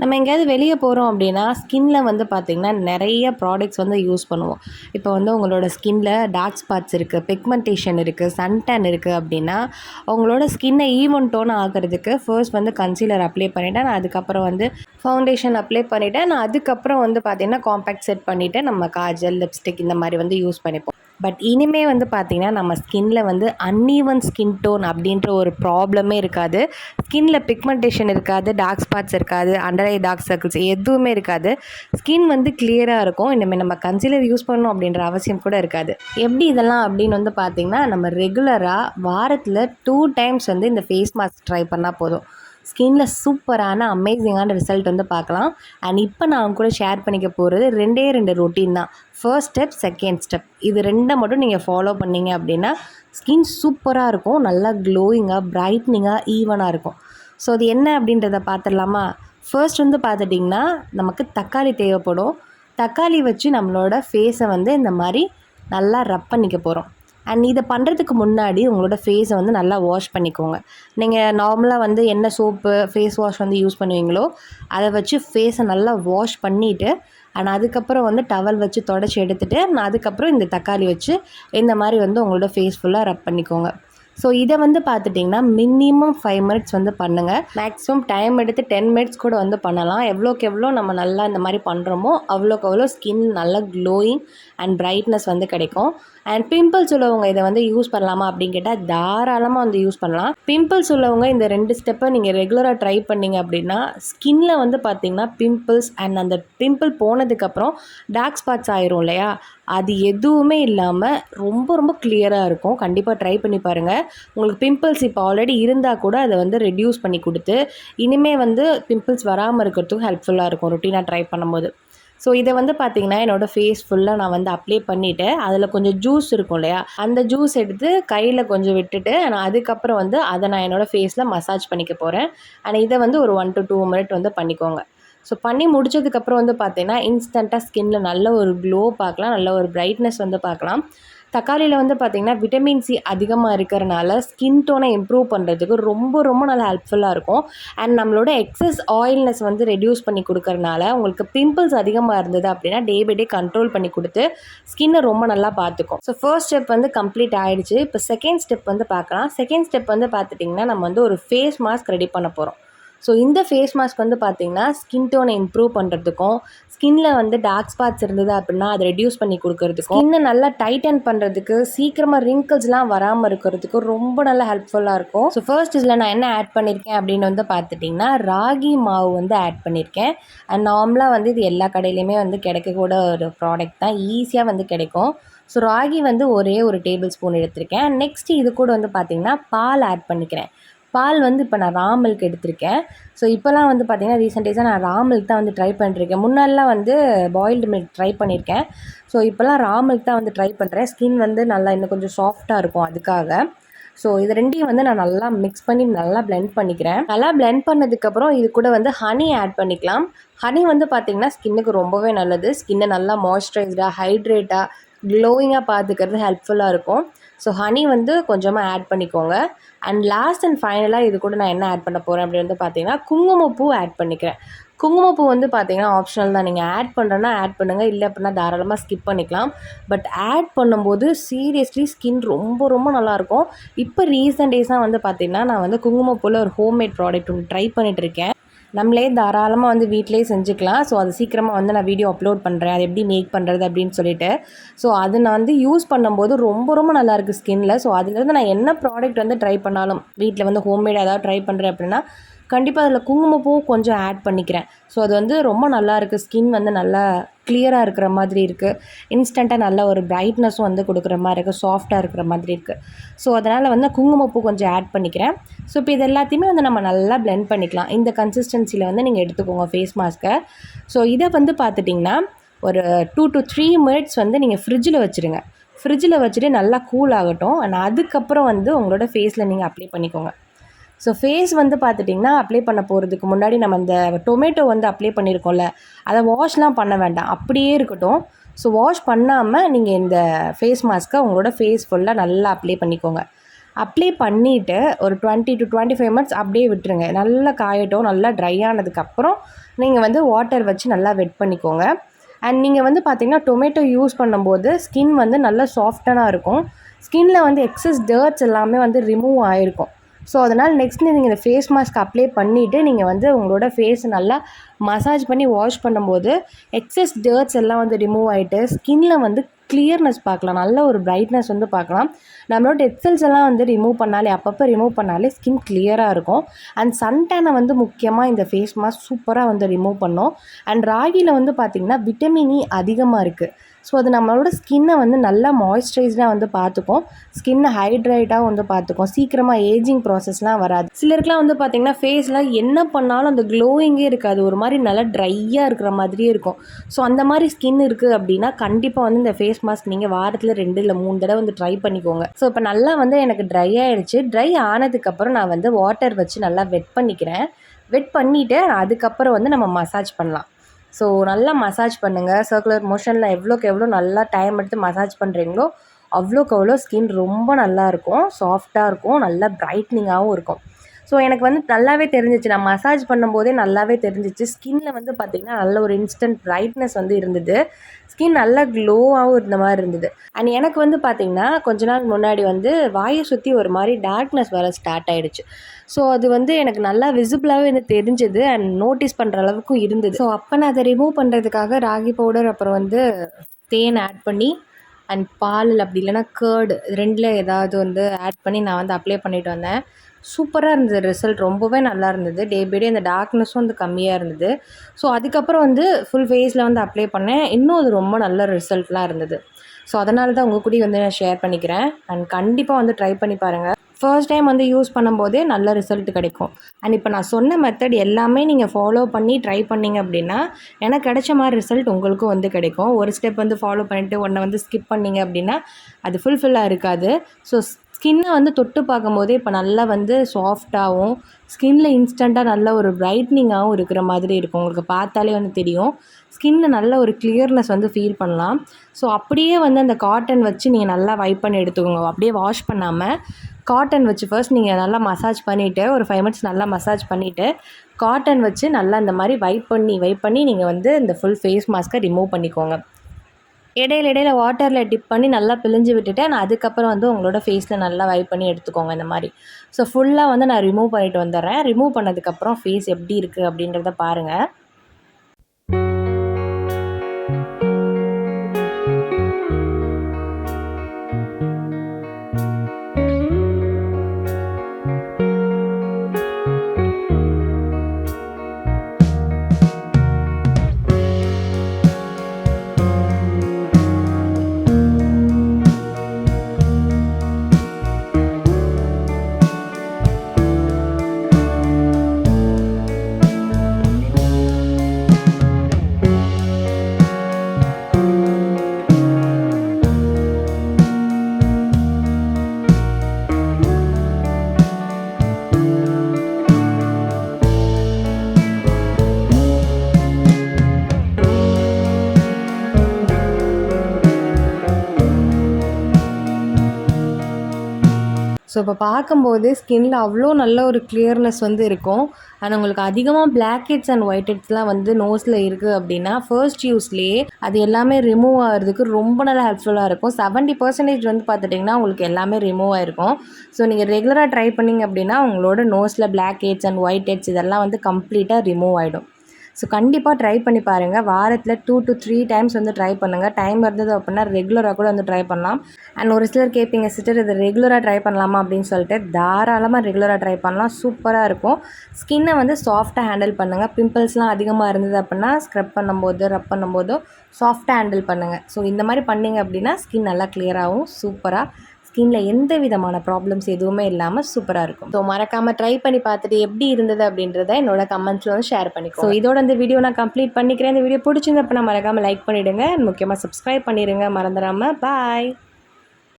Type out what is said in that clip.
நம்ம எங்கேயாவது வெளியே போகிறோம் அப்படின்னா ஸ்கின்ல வந்து பார்த்திங்கன்னா நிறைய ப்ராடக்ட்ஸ் வந்து யூஸ் பண்ணுவோம். இப்போ வந்து உங்களோட ஸ்கின்ல டார்க் ஸ்பாட்ஸ் இருக்குது பிக்மெண்டேஷன் இருக்குது சன்டேன் இருக்குது அப்படின்னா உங்களோட ஸ்கின்னை ஈவன் டோன் ஆகிறதுக்கு ஃபர்ஸ்ட் வந்து கன்சீலர் அப்ளை பண்ணிவிட்டேன் நான் அதுக்கப்புறம் வந்து ஃபவுண்டேஷன் அப்ளை பண்ணிவிட்டேன் நான் அதுக்கப்புறம் வந்து பார்த்திங்கன்னா காம்பேக்ட் செட் பண்ணிவிட்டு நம்ம காஜல் லிப்ஸ்டிக் இந்த மாதிரி வந்து யூஸ் பண்ணிப்போம். பட் இனிமே வந்து பார்த்திங்கன்னா நம்ம ஸ்கின்ல வந்து அன்ஈவன் ஸ்கின் டோன் அப்படின்ற ஒரு ப்ராப்ளமே இருக்காது. ஸ்கின்ல பிக்மெண்டேஷன் இருக்காது டார்க் ஸ்பாட்ஸ் இருக்காது அண்டர் ஐ டார்க் சர்க்கிள்ஸ் எதுவுமே இருக்காது. ஸ்கின் வந்து கிளியராக இருக்கும். இனிமேல் நம்ம கன்சீலர் யூஸ் பண்ணணும் அப்படின்ற அவசியம் கூட இருக்காது. எப்படி இதெல்லாம் அப்படின்னு வந்து பார்த்திங்கன்னா நம்ம ரெகுலராக வாரத்தில் டூ டைம்ஸ் வந்து இந்த ஃபேஸ் மாஸ்க் ட்ரை பண்ணால் போதும். ஸ்கின்ல சூப்பரான அமேசிங்கான ரிசல்ட் வந்து பார்க்கலாம். அண்ட் இப்போ நான் அவங்க கூட ஷேர் பண்ணிக்க போகிறது ரெண்டே ரெண்டு ரொட்டீன் தான். ஃபர்ஸ்ட் ஸ்டெப் செகண்ட் ஸ்டெப் இது ரெண்டை மட்டும் நீங்கள் ஃபாலோ பண்ணீங்க அப்படின்னா ஸ்கின் சூப்பராக இருக்கும். நல்லா க்ளோயிங்காக பிரைட்னிங்காக ஈவனாக இருக்கும். ஸோ அது என்ன அப்படின்றத பார்த்துடலாமா? ஃபர்ஸ்ட் வந்து பார்த்துட்டிங்கன்னா நமக்கு தக்காளி தேவைப்படும். தக்காளி வச்சு நம்மளோட ஃபேஸை வந்து இந்த மாதிரி நல்லா ரப் பண்ணிக்க போகிறோம் அண்ட் இதை பண்ணுறதுக்கு முன்னாடி உங்களோட ஃபேஸை வந்து நல்லா வாஷ் பண்ணிக்கோங்க. நீங்கள் நார்மலாக வந்து என்ன சோப்பு ஃபேஸ் வாஷ் வந்து யூஸ் பண்ணுவீங்களோ அதை வச்சு ஃபேஸை நல்லா வாஷ் பண்ணிவிட்டு அண்ட் அதுக்கப்புறம் வந்து டவல் வச்சு தொடச்சி எடுத்துகிட்டு நான் அதுக்கப்புறம் இந்த தக்காளி வச்சு இந்த மாதிரி வந்து உங்களோட ஃபேஸ் ஃபுல்லாக ரப் பண்ணிக்கோங்க. ஸோ இதை வந்து பார்த்துட்டிங்கன்னா மினிமம் ஃபைவ் மினிட்ஸ் வந்து பண்ணுங்கள் மேக்ஸிமம் டைம் எடுத்து டென் மினிட்ஸ் கூட வந்து பண்ணலாம். எவ்வளோக்கு எவ்வளோ நம்ம நல்லா இந்த மாதிரி பண்ணுறோமோ அவ்வளோக்கு அவ்வளோ ஸ்கின் நல்லா க்ளோயிங் அண்ட் பிரைட்னஸ் வந்து கிடைக்கும். அண்ட் பிம்பிள்ஸ் உள்ளவங்க இதை வந்து யூஸ் பண்ணலாமா அப்படின்னு கேட்டால் தாராளமாக வந்து யூஸ் பண்ணலாம். பிம்பிள்ஸ் உள்ளவங்க இந்த ரெண்டு ஸ்டெப்பை நீங்கள் ரெகுலராக ட்ரை பண்ணீங்க அப்படின்னா ஸ்கின்ல வந்து பார்த்தீங்கன்னா பிம்பிள்ஸ் அண்ட் அந்த பிம்பிள் போனதுக்கப்புறம் டார்க் ஸ்பாட்ஸ் ஆயிரும் இல்லையா? அது எதுவுமே இல்லாமல் ரொம்ப ரொம்ப கிளியராக இருக்கும். கண்டிப்பாக ட்ரை பண்ணி பாருங்கள் உங்களுக்கு பிம்பிள்ஸ் இப்போ ஆல்ரெடி இருந்தால் கூட அதை வந்து ரெடியூஸ் பண்ணி கொடுத்து இனிமே வந்து பிம்பிள்ஸ் வராமல் இருக்கிறதுக்கும் ஹெல்ப்ஃபுல்லாக இருக்கும். ரொட்டீனாக ட்ரை பண்ணும்போது. ஸோ இதை வந்து பார்த்தீங்கன்னா என்னோடய ஃபேஸ் ஃபுல்லாக நான் வந்து அப்ளை பண்ணிவிட்டு அதில் கொஞ்சம் ஜூஸ் இருக்கும் இல்லையா? அந்த ஜூஸ் எடுத்து கையில் கொஞ்சம் விட்டுட்டு நான் அதுக்கப்புறம் வந்து அதை நான் என்னோடய ஃபேஸில் மசாஜ் பண்ணிக்க போகிறேன் ஆனால் இதை வந்து ஒரு ஒன் டு டூ மினிட் வந்து பண்ணிக்கோங்க. ஸோ பண்ணி முடிச்சதுக்கப்புறம் வந்து பார்த்தீங்கன்னா இன்ஸ்டண்ட்டாக ஸ்கின்னில் நல்ல ஒரு க்ளோ பார்க்கலாம். நல்ல ஒரு பிரைட்னஸ் வந்து பார்க்கலாம். தக்காளியில் வந்து பார்த்திங்கன்னா விட்டமின் சி அதிகமாக இருக்கிறனால ஸ்கின் டோனை இம்ப்ரூவ் பண்ணுறதுக்கு ரொம்ப ரொம்ப நல்லா ஹெல்ப்ஃபுல்லாக இருக்கும். அண்ட் நம்மளோட எக்ஸஸ் ஆயில்னஸ் வந்து ரெடியூஸ் பண்ணி கொடுக்கறனால உங்களுக்கு பிம்பிள்ஸ் அதிகமாக இருந்தது அப்படின்னா டே பை டே கண்ட்ரோல் பண்ணி கொடுத்து ஸ்கின்னை ரொம்ப நல்லா பார்த்துக்கும். ஸோ ஃபர்ஸ்ட் ஸ்டெப் வந்து கம்ப்ளீட் ஆகிடுச்சு இப்போ செகண்ட் ஸ்டெப் வந்து பார்க்கலாம். செகண்ட் ஸ்டெப் வந்து பார்த்துட்டிங்கன்னா நம்ம வந்து ஒரு ஃபேஸ் மாஸ்க் ரெடி பண்ண போகிறோம் ஸோ இந்த ஃபேஸ் மாஸ்க் வந்து பார்த்திங்கன்னா ஸ்கின் டோனை இம்ப்ரூவ் பண்ணுறதுக்கும் ஸ்கின்ல வந்து டார்க் ஸ்பாட்ஸ் இருந்தது அப்படின்னா அதை ரெடியூஸ் பண்ணி கொடுக்கறதுக்கும் ஸ்கின்னை நல்லா டைட்டன் பண்ணுறதுக்கு சீக்கிரமாக ரிங்கிள்ஸ்லாம் வராமல் இருக்கிறதுக்கு ரொம்ப நல்லா ஹெல்ப்ஃபுல்லாக இருக்கும். ஸோ ஃபர்ஸ்ட் இதில் நான் என்ன ஆட் பண்ணியிருக்கேன் அப்படின்னு வந்து பார்த்துட்டிங்கன்னா ராகி மாவு வந்து ஆட் பண்ணியிருக்கேன் அண்ட் நார்மலாக வந்து இது எல்லா கடையிலையுமே வந்து கிடைக்கக்கூட ஒரு ப்ராடக்ட் தான். ஈஸியாக வந்து கிடைக்கும். ஸோ ராகி வந்து ஒரே ஒரு டேபிள் ஸ்பூன் எடுத்திருக்கேன். நெக்ஸ்ட் இது கூட வந்து பார்த்திங்கன்னா பால் ஆட் பண்ணிக்கிறேன். பால் வந்து இப்போ நான் ரா மில்க் எடுத்திருக்கேன். ஸோ இப்போலாம் வந்து பார்த்திங்கன்னா ரீசெண்ட் டேஸாக நான் ரா மில்க் தான் வந்து ட்ரை பண்ணிருக்கேன் முன்னாடிலாம் வந்து பாயில்டு மில்க் ட்ரை பண்ணியிருக்கேன் ஸோ இப்போலாம் ரா மில்க் தான் வந்து ட்ரை பண்ணுறேன் ஸ்கின் வந்து நல்லா இன்னும் கொஞ்சம் சாஃப்டாக இருக்கும் அதுக்காக. ஸோ இது ரெண்டையும் வந்து நான் நல்லா மிக்ஸ் பண்ணி நல்லா பிளெண்ட் பண்ணிக்கிறேன். நல்லா பிளெண்ட் பண்ணதுக்கப்புறம் இது கூட வந்து ஹனி ஆட் பண்ணிக்கலாம். ஹனி வந்து பார்த்திங்கன்னா ஸ்கின்னுக்கு ரொம்பவே நல்லது. ஸ்கின்னை நல்லா மாய்ஸ்சரைஸ்டாக ஹைட்ரேட்டாக க்ளோயிங்காக பார்த்துக்கிறது ஹெல்ப்ஃபுல்லாக இருக்கும். ஸோ ஹனி வந்து கொஞ்சமாக ஆட் பண்ணிக்கோங்க. அண்ட் லாஸ்ட் அண்ட் ஃபைனலாக இது கூட நான் என்ன ஆட் பண்ண போகிறேன் அப்படின்னு வந்து பார்த்தீங்கன்னா குங்குமப்பூ ஆட் பண்ணிக்கிறேன். குங்குமப்பூ வந்து பார்த்தீங்கன்னா ஆப்ஷனல் தான். நீங்கள் ஆட் பண்ணுறேன்னா ஆட் பண்ணுங்கள் இல்லை அப்படின்னா தாராளமாக ஸ்கிப் பண்ணிக்கலாம். பட் ஆட் பண்ணும்போது சீரியஸ்லி ஸ்கின் ரொம்ப ரொம்ப நல்லாயிருக்கும் இப்போ ரீசெண்ட் டேஸாக வந்து பார்த்திங்கன்னா நான் வந்து குங்குமப்பூவில் ஒரு ஹோம்மேட் ப்ராடக்ட் ஒன்று ட்ரை பண்ணிகிட்டு இருக்கேன். நம்மளே தாராளமாக வந்து வீட்டிலே செஞ்சுக்கலாம். ஸோ அது சீக்கிரமாக வந்து நான் வீடியோ அப்லோட் பண்ணுறேன் அது எப்படி மேக் பண்ணுறது அப்படின்னு சொல்லிட்டு. ஸோ அது நான் வந்து யூஸ் பண்ணும்போது ரொம்ப ரொம்ப நல்லாயிருக்கு ஸ்கின்னில் ஸோ அதுலேருந்து நான் என்ன ப்ராடக்ட் வந்து ட்ரை பண்ணாலும் வீட்டில் வந்து ஹோம்மேட் ஏதாவது ட்ரை பண்ணுறேன் அப்படின்னா கண்டிப்பாக அதில் குங்குமப்பூ கொஞ்சம் ஆட் பண்ணிக்கிறேன். ஸோ அது வந்து ரொம்ப நல்லாயிருக்கு ஸ்கின் வந்து நல்லா கிளியராக இருக்கிற மாதிரி இருக்குது இன்ஸ்டண்ட்டாக நல்ல ஒரு பிரைட்னஸும் வந்து கொடுக்குற மாதிரி இருக்குது சாஃப்டாக இருக்கிற மாதிரி இருக்குது ஸோ அதனால் வந்து குங்குமப்பூ கொஞ்சம் ஆட் பண்ணிக்கிறேன். ஸோ இப்போ இது எல்லாத்தையுமே வந்து நம்ம நல்லா பிளெண்ட் பண்ணிக்கலாம். இந்த கன்சிஸ்டன்சியில் வந்து நீங்கள் எடுத்துக்கோங்க ஃபேஸ் மாஸ்க்கை ஸோ இதை வந்து பார்த்துட்டிங்கன்னா ஒரு டூ டு த்ரீ மினிட்ஸ் வந்து நீங்கள் ஃப்ரிட்ஜில் வச்சுருங்க. ஃப்ரிட்ஜில் வச்சுட்டு நல்லா கூல் ஆகட்டும். அண்ட் அதுக்கப்புறம் வந்து உங்களோட ஃபேஸில் நீங்கள் அப்ளை பண்ணிக்கோங்க. ஸோ ஃபேஸ் வந்து பார்த்துட்டிங்கன்னா அப்ளை பண்ண போகிறதுக்கு முன்னாடி நம்ம இந்த டொமேட்டோ வந்து அப்ளை பண்ணியிருக்கோம்ல அதை வாஷ்லாம் பண்ண வேண்டாம். அப்படியே இருக்கட்டும். ஸோ வாஷ் பண்ணாமல் நீங்கள் இந்த ஃபேஸ் மாஸ்க்கை உங்களோட ஃபேஸ் ஃபுல்லாக நல்லா அப்ளை பண்ணிக்கோங்க. அப்ளை பண்ணிவிட்டு ஒரு twenty to twenty five minutes அப்படியே விட்டுருங்க. நல்லா காயட்டும் நல்லா ட்ரை ஆனதுக்கப்புறம் நீங்கள் வந்து வாட்டர் வச்சு நல்லா வெட் பண்ணிக்கோங்க. அண்ட் நீங்கள் வந்து பார்த்தீங்கன்னா டொமேட்டோ யூஸ் பண்ணும்போது ஸ்கின் வந்து நல்லா சாஃப்டனாக இருக்கும். ஸ்கின்னில் வந்து எக்ஸஸ் டேர்ட்ஸ் எல்லாமே வந்து ரிமூவ் ஆகிருக்கும் ஸோ அதனால் நெக்ஸ்ட் நீங்கள் இந்த ஃபேஸ் மாஸ்க் அப்ளை பண்ணிவிட்டு நீங்கள் வந்து உங்களோட ஃபேஸ் நல்லா மசாஜ் பண்ணி வாஷ் பண்ணும்போது எக்ஸஸ் டர்ட்ஸ் எல்லாம் வந்து ரிமூவ் ஆகிட்டு ஸ்கின்ல வந்து கிளியர்னஸ் பார்க்கலாம். நல்ல ஒரு பிரைட்னஸ் வந்து பார்க்கலாம். நம்மளோட டெட் செல்ஸ் எல்லாம் வந்து ரிமூவ் பண்ணாலே அப்பப்போ ரிமூவ் பண்ணாலே ஸ்கின் கிளியராக இருக்கும். அண்ட் சன்டேனை வந்து முக்கியமாக இந்த ஃபேஸ் மாஸ்க் சூப்பராக வந்து ரிமூவ் பண்ணும். அண்ட் ராகியில் வந்து பார்த்திங்கன்னா விட்டமின் இ e அதிகமாக இருக்குது ஸோ அது நம்மளோட ஸ்கின்னை வந்து நல்லா மாய்ஸ்சரைஸ்டாக வந்து பார்த்துக்கும். ஸ்கின்னை ஹைட்ரேட்டாக வந்து பார்த்துக்கும். சீக்கிரமாக ஏஜிங் ப்ராசஸ்லாம் வராது. சிலருக்குலாம் வந்து பார்த்திங்கன்னா ஃபேஸில் என்ன பண்ணாலும் அந்த க்ளோயிங்கே இருக்காது. ஒரு மாதிரி நல்லா ட்ரையாக இருக்கிற மாதிரியே இருக்கும். ஸோ அந்த மாதிரி ஸ்கின் இருக்குது அப்படின்னா கண்டிப்பாக வந்து இந்த ஃபேஸ் மாஸ்க் நீங்கள் வாரத்தில் ரெண்டு இல்லை மூணு தடவை வந்து ட்ரை பண்ணிக்கோங்க. ஸோ இப்போ நல்லா வந்து எனக்கு ட்ரை ஆகிடுச்சு ட்ரை ஆனதுக்கப்புறம் நான் வந்து வாட்டர் வச்சு நல்லா வெட் பண்ணிக்கிறேன். வெட் பண்ணிவிட்டு அதுக்கப்புறம் வந்து நம்ம மசாஜ் பண்ணலாம். ஸோ நல்லா மசாஜ் பண்ணுங்கள் சர்க்குலர் மோஷனில் எவ்வளோக்கு எவ்வளோ நல்லா டைம் எடுத்து மசாஜ் பண்ணுறீங்களோ அவ்வளோக்கு அவ்வளோ ஸ்கின் ரொம்ப நல்லாயிருக்கும் சாஃப்டாக இருக்கும் நல்லா ப்ரைட்னிங்காகவும் இருக்கும். ஸோ எனக்கு வந்து நல்லாவே தெரிஞ்சிச்சு. நான் மசாஜ் பண்ணும்போதே நல்லாவே தெரிஞ்சிச்சு. ஸ்கின்ல வந்து பார்த்திங்கன்னா நல்ல ஒரு இன்ஸ்டன்ட் ப்ரைட்னஸ் வந்து இருந்தது. ஸ்கின் நல்லா க்ளோவாகவும் இருந்த மாதிரி இருந்தது. அண்ட் எனக்கு வந்து பார்த்திங்கன்னா கொஞ்ச நாள் முன்னாடி வந்து வாயை சுற்றி ஒரு மாதிரி டார்க்னஸ் வர ஸ்டார்ட் ஆகிடுச்சு ஸோ அது வந்து எனக்கு நல்லா விசிபிளாகவே வந்து தெரிஞ்சது அண்ட் நோட்டீஸ் பண்ணுற அளவுக்கும் இருந்தது. ஸோ அப்போ நான் அதை ரிமூவ் பண்ணுறதுக்காக ராகி பவுடர் அப்புறம் வந்து தேன் ஆட் பண்ணி அண்ட் பால் அப்படி இல்லைன்னா கேர்டு ரெண்டில் ஏதாவது வந்து ஆட் பண்ணி நான் வந்து அப்ளை பண்ணிட்டு வந்தேன். சூப்பராக இருந்தது ரிசல்ட். ரொம்பவே நல்லா இருந்தது. டே பை டே அந்த டார்க்னஸும் வந்து கம்மியாக இருந்தது. ஸோ அதுக்கப்புறம் வந்து ஃபுல் ஃபேஸில் வந்து அப்ளை பண்ணேன். இன்னும் அது ரொம்ப நல்ல ரிசல்ட்லாம் இருந்தது. ஸோ அதனால தான் உங்கள் கூட வந்து நான் ஷேர் பண்ணிக்கிறேன். அண்ட் கண்டிப்பாக வந்து ட்ரை பண்ணி பாருங்கள் ஃபர்ஸ்ட் டைம் வந்து யூஸ் பண்ணும்போதே நல்ல ரிசல்ட் கிடைக்கும். அண்ட் இப்போ நான் சொன்ன மெத்தட் எல்லாமே நீங்கள் ஃபாலோ பண்ணி ட்ரை பண்ணிங்க அப்படின்னா எனக்கு கிடைச்ச மாதிரி ரிசல்ட் உங்களுக்கும் வந்து கிடைக்கும். ஒரு ஸ்டெப் வந்து ஃபாலோ பண்ணிவிட்டு ஒன்றை வந்து ஸ்கிப் பண்ணிங்க அப்படின்னா அது ஃபுல்ஃபில்லாக இருக்காது. ஸோ ஸ்கின்னை வந்து தொட்டு பார்க்கும்போதே இப்போ நல்லா வந்து சாஃப்டாகவும் ஸ்கின்ல இன்ஸ்டண்ட்டாக நல்ல ஒரு பிரைட்னிங்காகவும் இருக்கிற மாதிரி இருக்கும். உங்களுக்கு பார்த்தாலே வந்து தெரியும். ஸ்கின்னை நல்ல ஒரு கிளியர்னஸ் வந்து ஃபீல் பண்ணலாம். ஸோ அப்படியே வந்து அந்த காட்டன் வச்சு நீங்கள் நல்லா வைப் பண்ணி எடுத்துக்கோங்க. அப்படியே வாஷ் பண்ணாமல் காட்டன் வச்சு ஃபர்ஸ்ட் நீங்கள் நல்லா மசாஜ் பண்ணிவிட்டு ஒரு ஃபைவ் மினிட்ஸ் நல்லா மசாஜ் பண்ணிவிட்டு காட்டன் வச்சு நல்லா இந்த மாதிரி வைப் பண்ணி வைப் பண்ணி நீங்கள் வந்து இந்த ஃபுல் ஃபேஸ் மாஸ்க்கை ரிமூவ் பண்ணிக்கோங்க. இடையில இடையில வாட்டரில் டிப் பண்ணி நல்லா பிழிஞ்சு விட்டுட்டு நான் அதுக்கப்புறம் வந்து உங்களோட ஃபேஸில் நல்லா வைப் பண்ணி எடுத்துக்கோங்க இந்த மாதிரி. ஸோ ஃபுல்லாக வந்து நான் ரிமூவ் பண்ணிட்டு வந்துடுறேன். ரிமூவ் பண்ணதுக்கப்புறம் ஃபேஸ் எப்படி இருக்குது அப்படின்றத பாருங்கள் இப்போ பார்க்கும்போது ஸ்கின்னில் அவ்வளோ நல்ல ஒரு கிளியர்னஸ் வந்து இருக்கும். அண்ட் உங்களுக்கு அதிகமாக பிளாக் ஹெட்ஸ் அண்ட் ஒயிட் ஹெட்ஸ்லாம் வந்து நோஸில் இருக்குது அப்படின்னா ஃபர்ஸ்ட் யூஸ்லேயே அது எல்லாமே ரிமூவ் ஆகிறதுக்கு ரொம்ப நல்லா ஹெல்ப்ஃபுல்லாக இருக்கும். செவன்ட்டி பர்சன்டேஜ் வந்து பார்த்துட்டிங்கன்னா உங்களுக்கு எல்லாமே ரிமூவ் ஆகிருக்கும் ஸோ நீங்கள் ரெகுலராக ட்ரை பண்ணிங்க அப்படின்னா உங்களோட நோஸில் black heads and white heads இதெல்லாம் வந்து கம்ப்ளீட்டாக ரிமூவ் ஆகிடும் ஸோ கண்டிப்பாக ட்ரை பண்ணி பாருங்கள் வாரத்தில் டூ டு த்ரீ டைம்ஸ் வந்து ட்ரை பண்ணுங்கள் டைம் இருந்தது அப்படின்னா ரெகுலராக கூட வந்து ட்ரை பண்ணலாம். அண்ட் ஒரு சிலர் கேட்பீங்க சிஸ்டர் இது ரெகுலராக ட்ரை பண்ணலாமா? அப்படின்னு சொல்லிட்டு தாராளமாக ரெகுலராக ட்ரை பண்ணலாம். சூப்பராக இருக்கும். ஸ்கின்னை வந்து சாஃப்டாக ஹேண்டில் பண்ணுங்கள் பிம்பிள்ஸ்லாம் அதிகமாக இருந்தது அப்படின்னா ஸ்க்ரப் பண்ணும்போது ரப் பண்ணும்போதோ சாஃப்டாக ஹேண்டில் பண்ணுங்கள் ஸோ இந்த மாதிரி பண்ணிங்க அப்படின்னா ஸ்கின் நல்லா கிளியராகவும் சூப்பராக ஸ்கின்ல எந்த விதமான ப்ராப்ளம்ஸ் எதுவுமே இல்லாமல் சூப்பராக இருக்கும். ஸோ மறக்காமல் ட்ரை பண்ணி பார்த்துட்டு எப்படி இருந்தது அப்படின்றத என்னோட கமெண்ட்ஸில் வந்து ஷேர் பண்ணிக்கோ ஸோ இதோட இந்த வீடியோ நான் கம்ப்ளீட் பண்ணிக்கிறேன். இந்த வீடியோ பிடிச்சிருந்தப்ப நான் மறக்காமல் லைக் பண்ணிவிடுங்க முக்கியமாக சப்ஸ்கிரைப் பண்ணிடுங்க. மறந்துடாமல் பாய்